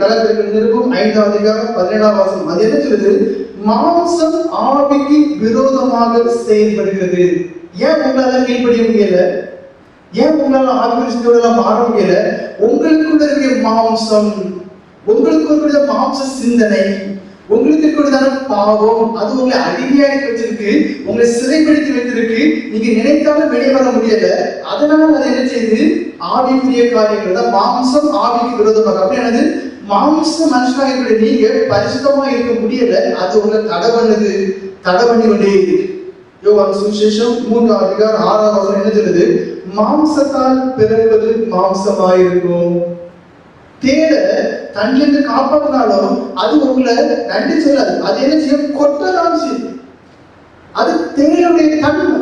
கலத்திற்கு நிருபம் ஐந்தாவது அதிகாரம் பதினேழாம் வாசம் அது என்ன சொல்லுது? மாம்சம் ஆவிக்கு விரோதமாக செயல்படுகிறது. ஏன் உங்களால கீழ்ப்படிய முடியல? ஏன் உங்களால ஆவிக்குரிய மாற முடியல? உங்களுக்குள்ள இருக்க மாம்சம் உங்களுக்கு இருக்கிற மாம்ச சிந்தனை உங்களுக்கு இருக்கிறதான பாவம் அது உங்களை அடிமையாக்கி வச்சிருக்கு உங்களை சிறைப்படுத்தி வைத்திருக்கு. நீங்க நினைத்தாலும் வெளியே வர முடியல. அதனால அதை என்ன செய்யுது? ஆவிக்குரிய காரியங்கள் தான் மாம்சம் ஆவிக்கு விரோதமாக. அப்படி என்னது? மாமிச மனுஷனாக இருக்கிற நீங்க பரிசுத்தமா இருக்க முடியல அது உங்களை தடை பண்ணுது தடை பண்ணி கொண்டே இருக்குது. யோவான் சுவிசேஷம் மூன்றாம் அதிகாரம் ஆறாவது வசனம் என்ன சொல்லுது? மாம்சத்தால் பிறப்பது மாம்சமாயிருக்கும் தேட தன்னிலிருந்து காப்பாற்றினாலும் அது உங்களை நன்றி சொல்லாது. அது என்ன செய்யும்? கொட்டதான் செய்யும். அது தேவையுடைய தன்மை.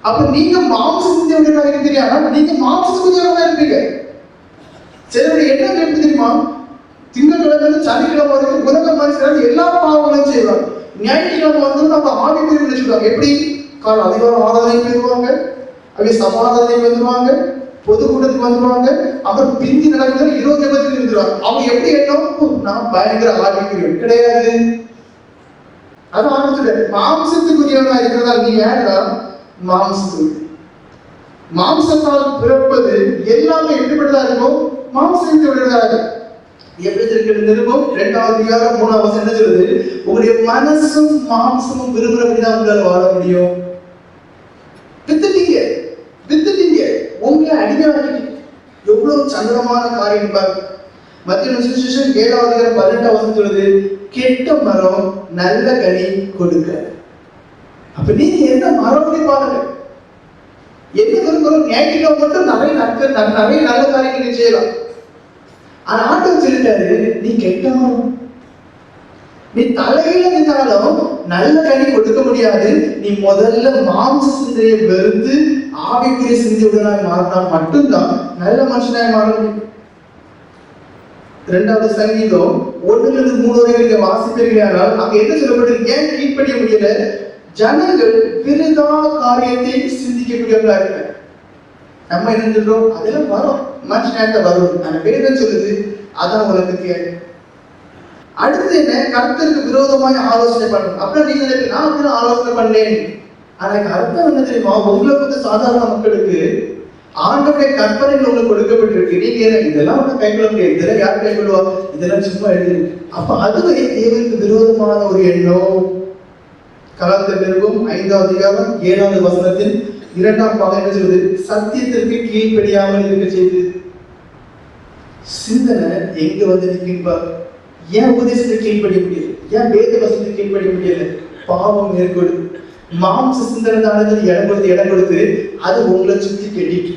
அப்ப நீங்க மாம்சத்தினுடைய இருக்கிறீங்க நீங்க மாம்சத்துக்குரியவங்க இருப்பீங்க. சிலருடைய எண்ணம் எப்படி தெரியுமா? திங்கக்கிழமை சனிக்கிழமை வரைக்கும் உலக மனுஷர்கள் எல்லா பாவங்களும் செய்வாங்க. ஞாயிற்றுக்கிழமை வந்து நம்ம ஆவி பிரிவு சொல்லுவாங்க? எப்படி? கால அதிகாரம் ஆராதனை பெறுவாங்க அவங்க சமாதானம் வந்துருவாங்க. பொதுக்கூட்டத்துக்கு வந்துருவாங்க. அப்புறம் பிந்தி நடக்குது இருபத்தி எண்பத்துக்கு இருந்துருவாங்க அவங்க எப்படி எண்ணம்? நான் பயங்கர ஆவிக்குரிய கிடையாது. அது ஆரம்பிச்சுட மாம்சத்துக்குரியவனா இருக்கிறதா நீ ஏன்னா மாம்சத்துக்கு. மாம்சத்தால் பிறப்பது எல்லாமே எப்படிப்பட்டதா இருக்கும்? மாம்சத்துடையதா இருக்கும்? எப்படி நிருபம் இரண்டாவது அதிகாரம் மூணாவது என்ன சொல்லுது? உங்களுடைய மனசும் மாம்சமும் விரும்புறபடிதான் உங்களால் வாழ முடியும். வித்துட்டீங்க வித்துட்டீங்க. உங்களை அடிமையாக்கிட்டீங்க. எவ்வளவு சங்கடமான காரியம் பாருங்க மத்திய சுச்சுவேஷன் ஏழாவது அதிகாரம் பதினெட்டாவது வசனம் சொல்லுது கெட்ட மரம் நல்ல கனி கொடுக்க. அப்ப நீங்க என்ன மரம் பாருங்க. என்ன விரும்புறோம் ஞாயிற்றுக்கிழமை மட்டும் நிறைய நற்க ந- நிறைய நல்ல காரியங்கள் நீ செய்யலாம். ஆனா ஆண்டவர் சொல்லிட்டாரு நீ கெட்டவன். நீ தலையில நின்றாலும் நல்ல கனி கொடுக்க முடியாது. நீ முதல்ல மாம்ச சிந்தையை வெறுத்து ஆவிக்குரிய சிந்தையுடனாய் மாறினா மட்டும்தான் நல்ல மனுஷனாய் மாற முடியும். இரண்டாவது சங்கீதம் ஒன்றிலிருந்து மூணு வரை நீங்க வாசிப்பீர்களானால் அங்க என்ன சொல்லப்பட்டிருக்கு ஏன் கீழ்படிய முடியல? ஜனங்கள் விருதா காரியத்தை சிந்திக்கக்கூடியவங்களா இருக்காங்க நம்ம இருந்துட்டோம் அதெல்லாம் வரும். மனுஷனாட்ட வரும். ஆனா வேதம் சொல்லுது? அதான் உனக்கு கேள்வி. அடுத்து என்ன? கருத்திற்கு விரோதமாக ஆலோசனை பண்ணணும். அப்புறம் நீங்க நான் வந்து ஆலோசனை பண்ணேன். ஆனா எனக்கு அர்த்தம் என்ன தெரியுமா? உங்களை வந்து சாதாரண மக்களுக்கு ஆண்டவருடைய கற்பனைகள் உங்களுக்கு கொடுக்கப்பட்டிருக்கு. நீங்க என்ன? இதெல்லாம் வந்து கைக்கொள்ள முடியாது இதெல்லாம் யார் கைக்கொள்வா இதெல்லாம் சும்மா எழுது. அப்ப அதுவே தேவனுக்கு விரோதமான ஒரு எண்ணம். கலாத்த பிறகும் ஐந்தாவது அதிகாரம் ஏழாவது வசனத்தில் இரண்டாம் பாகம் என்ன சொல்லுது? சத்தியத்திற்கு கீழ்ப்படியாமல் இருக்க செய்து. சிந்தனை எங்க வந்து நிற்கின்பா ஏன் உபதேசத்துக்கு கீழ்ப்படிய முடியல? ஏன் வேத வசனத்துக்கு கீழ்ப்படிய முடியல? பாவம் மேற்கொடு மாம்ச சிந்தனை தானது இடம் கொடுத்து இடம் கொடுத்து அது உங்களை சுத்தி கட்டிட்டு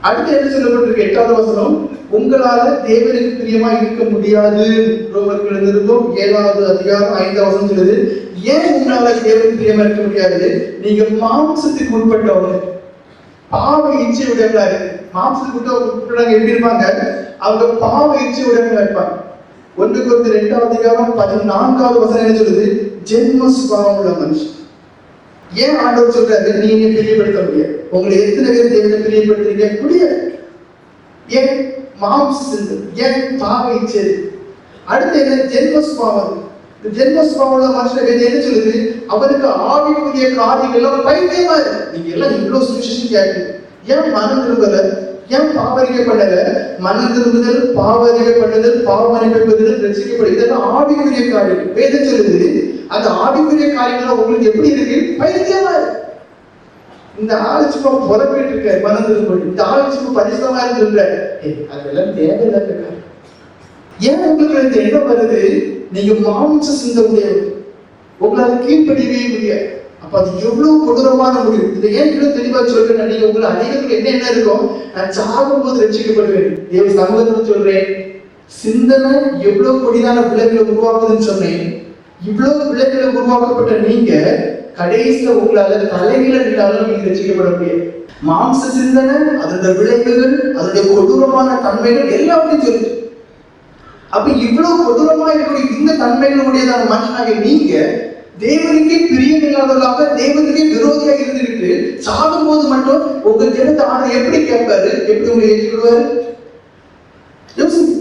அடுத்து என்ன சொல்லப்பட்டிருக்கு? எட்டாவது வசனம் உங்களால தேவனுக்கு பிரியமா இருக்க முடியாது. ரோமர்கள் நிருபம் ஏழாவது அதிகாரம் ஐந்தாவது வசனம் சொல்லுது ஏன் உங்களால தேவனுக்கு பிரியமா இருக்க முடியாது? நீங்க மாம்சத்துக்கு உட்பட்டவங்க. பாவ இச்சை உடையவங்களா இருக்கு. மாம்சத்துக்கு உட்பட்டவங்க எப்படி இருப்பாங்க? அவங்க பாவ இச்சை உடையவங்களா இருப்பாங்க. ஒன்றுக்கு ஒன்று ரெண்டாவது அதிகாரம் பதினான்காவது வசனம் என்ன சொல்லுது? ஜென்ம சுபாவம் உள்ள மனுஷன். ஏன் ஆண்டவர் சொல்றாரு? நீ என்ன பிரியப்படுத்த முடியாது. உங்களை எத்தனை பேர் தேவனை பிரியப்படுத்துறீங்க? முடியாது ஏன் மாம்ச சிந்து ஏன் பாவ இச்சை அடுத்து என்ன? ஜென்மஸ்வாவது இந்த ஜென்ம சுபாவம் உள்ள என்ன சொல்லுது? அவனுக்கு ஆவிக்குரிய காரியங்கள் எல்லாம் பைத்தியமா இருக்கு. நீங்க எல்லாம் இவ்வளவு சுவிசேஷம் கேட்டு ஏன் மனம் திரும்பல? ஏன் பாவரிக்கப்படல மனம் திரும்புதல் பாவரிக்கப்படுதல் பாவமணிக்கப்படுதல் ரசிக்கப்படும் இதெல்லாம் ஆவிக்குரிய காரியம். வேதம் சொல்லுது அந்த ஆவிக்குரிய காரியங்கள் உங்களுக்கு எப்படி இருக்கு? பைத்தியமா இந்த ஆளு சும்மா புறப்பட்டு இருக்காரு இந்த ஆளு சும்மா பரிசுத்தமா இருந்துருக்க அதெல்லாம் தேவையில்லை இருக்க ஏன் உங்களுக்கு இந்த எண்ணம் வருது? நீங்க மாம்ச சிந்த முடியாது உங்களால் கீழ்ப்படியவே முடியாது. அப்ப அது எவ்வளவு கொடூரமான முடிவு. இதை ஏன் இவ்வளவு தெளிவா சொல்றேன் நீங்க உங்களை அநேகத்துக்கு என்ன என்ன இருக்கும் நான் சாகும் போது ரசிக்கப்படுவேன். தேவ சமூகத்துல சொல்றேன் சிந்தனை எவ்வளவு கொடிதான பிள்ளைகளை உருவாக்குதுன்னு சொன்னேன். இவ்வளவு பிள்ளைகளை உருவாக்கப்பட்ட நீங்க கடைசியில உங்களால தலையில நின்றாலும் நீங்க ரசிக்கப்பட முடியாது. மாம்ச சிந்தனை அதோட விளைவுகள் அதோட கொடூரமான தன்மைகள் எல்லாமே சொல்லுது அப்ப இவ்வளவு கொடூரமா இருக்கக்கூடிய இந்த தன்மைகளுடையதான மனுஷனாக நீங்க தேவனுக்கே பிரியமில்லாதவர்களாக தேவனுக்கே விரோதியாக இருந்திருக்கு. சாகும் போது மட்டும் உங்க ஜெனத்தை ஆண்டு எப்படி கேட்பாரு? எப்படி உங்களை ஏற்றுக்கொள்வாரு? யோசிங்க.